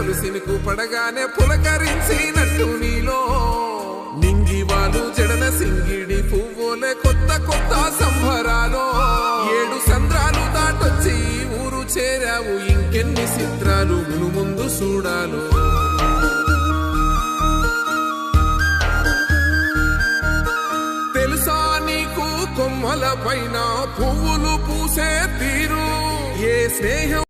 నేల సినుకు పడగానే పులకరించినట్టు నీలో. నింగి వాళ్ళు జడన సింగిడి పువ్వులే కొత్త కొత్త సంబరాలు. ఏడు సంద్రాలు దాటొచ్చి ఊరు చేరావు ఇంకెన్ని చిత్రాలు మును ముందు చూడాలో. తెలుసా నీకు కొమ్మల పైన పువ్వులు పూసే తీరు? ఏ స్నేహం